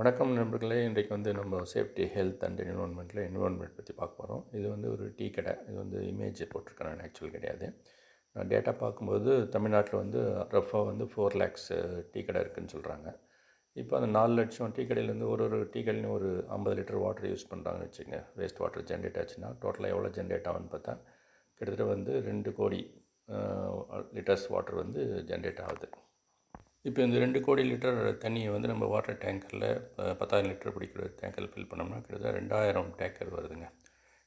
வணக்கம் நண்பர்களே. இன்றைக்கு வந்து நம்ம சேஃப்டி ஹெல்த் அண்ட் என்விரான்மெண்ட்டில் என்விரான்மெண்ட் பற்றி பார்க்க போகிறோம் இது வந்து ஒரு டீ கடை. இது வந்து இமேஜ் போட்டிருக்கேன். நான் ஆக்சுவல் கிடையாது. நான் டேட்டா பார்க்கும்போது தமிழ்நாட்டில் வந்து ரஃபாக வந்து ஃபோர் லேக்ஸ் uh, டீ கடை இருக்குதுன்னு சொல்கிறாங்க இப்போ அந்த நாலு லட்சம் டீ கடையிலேருந்து ஒரு ஒரு டீ கடையிலையும் ஒரு ஐம்பது லிட்டர் வாட்டர் யூஸ் பண்ணுறாங்கன்னு வச்சுக்கோங்க. வேஸ்ட் வாட்டர் ஜென்ரேட் ஆச்சுன்னா டோட்டலாக எவ்வளோ ஜென்ரேட் ஆகும்னு பார்த்தா கிட்டத்தட்ட வந்து ரெண்டு கோடி uh, லிட்டர்ஸ் வாட்டர் வந்து ஜென்ரேட் ஆகுது. இப்போ இந்த ரெண்டு கோடி லிட்டர் தண்ணியை வந்து நம்ம வாட்டர் டேங்கரில் பத்தாயிரம் லிட்டர் பிடிக்கிற டேங்கரில் ஃபில் பண்ணோம்னா கிட்டத்தட்ட ரெண்டாயிரம் டேங்கர் வருதுங்க.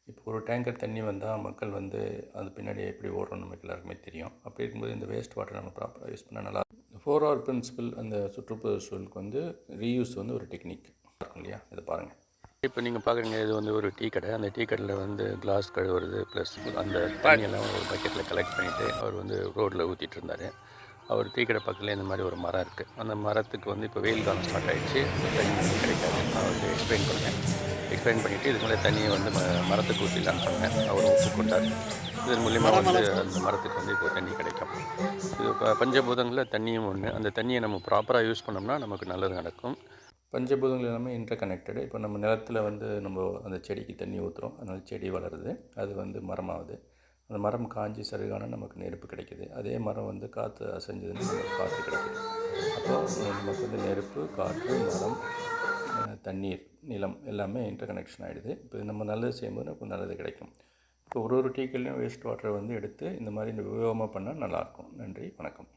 இப்போ ஒரு டேங்கர் தண்ணி வந்தால் மக்கள் வந்து அது பின்னாடி எப்படி ஓடுறோம் நமக்கு எல்லாருக்குமே தெரியும். அப்படி இருக்கும்போது இந்த வேஸ்ட் வாட்டர் நம்ம ப்ராப்பராக யூஸ் பண்ணால் நல்லா ஃபோர் ஹவர் பிரின்சிபல் அந்த சுற்றுப்புறச்சூழலுக்கு வந்து ரீயூஸ் வந்து ஒரு டெக்னிக் இருக்கும் இல்லையா? இதை பாருங்கள் இப்போ நீங்கள் பார்க்குறீங்க இது வந்து ஒரு டீ கடை. அந்த டீ கடையில் வந்து கிளாஸ் கழுவுறது ப்ளஸ் அந்த தண்ணியெல்லாம் ஒரு பக்கெட்டில் கலெக்ட் பண்ணிவிட்டு அவர் வந்து ரோட்டில் ஊற்றிட்டு இருந்தார். அவர் டீ கடை பக்கத்தில் இந்த மாதிரி ஒரு மரம் இருக்குது அந்த மரத்துக்கு வந்து இப்போ வெயில் காலம் ஸ்டார்ட் ஆகிடுச்சு தண்ணி வந்து கிடைக்காது. நான் வந்து எக்ஸ்பிளைன் பண்ணேன் எக்ஸ்பிளைன் பண்ணிவிட்டு இதுக்கு மேலே தண்ணியை வந்து ம மரத்துக்கு ஊற்றிடலான்னு பண்ணேன். அவரும் ஒப்புக்கொண்டார் இதன் மூலிமா வந்து அந்த மரத்துக்கு வந்து இப்போ தண்ணி கிடைக்கும். இது பஞ்சபூதங்களில் தண்ணியும் ஒன்று அந்த தண்ணியை நம்ம ப்ராப்பராக யூஸ் பண்ணோம்னா நமக்கு நல்லது நடக்கும். பஞ்சபூதங்கள் எல்லாமே இன்டர் கனெக்டடு இப்போ நம்ம நிலத்தில் வந்து நம்ம அந்த செடிக்கு தண்ணி ஊற்றுறோம் அதனால செடி வளருது. அது வந்து மரமாகுது. அந்த மரம் காஞ்சி சருகான நமக்கு நெருப்பு கிடைக்கிது. அதே மரம் வந்து காற்று அசைஞ்சதுன்னு நமக்கு காற்று கிடைக்குது. அப்போது நமக்கு வந்து நெருப்பு காற்று மரம் தண்ணீர் நிலம் எல்லாமே இன்டர் கனெக்ஷன் ஆகிடுது இப்போ நம்ம நல்லது செய்யும்போது நமக்கு நல்லது கிடைக்கும். இப்போ ஒரு ஒரு டீக்கள்லையும் வேஸ்ட் வாட்டரை வந்து எடுத்து இந்த மாதிரி உபயோகமாக பண்ணால் நல்லாயிருக்கும். நன்றி வணக்கம்.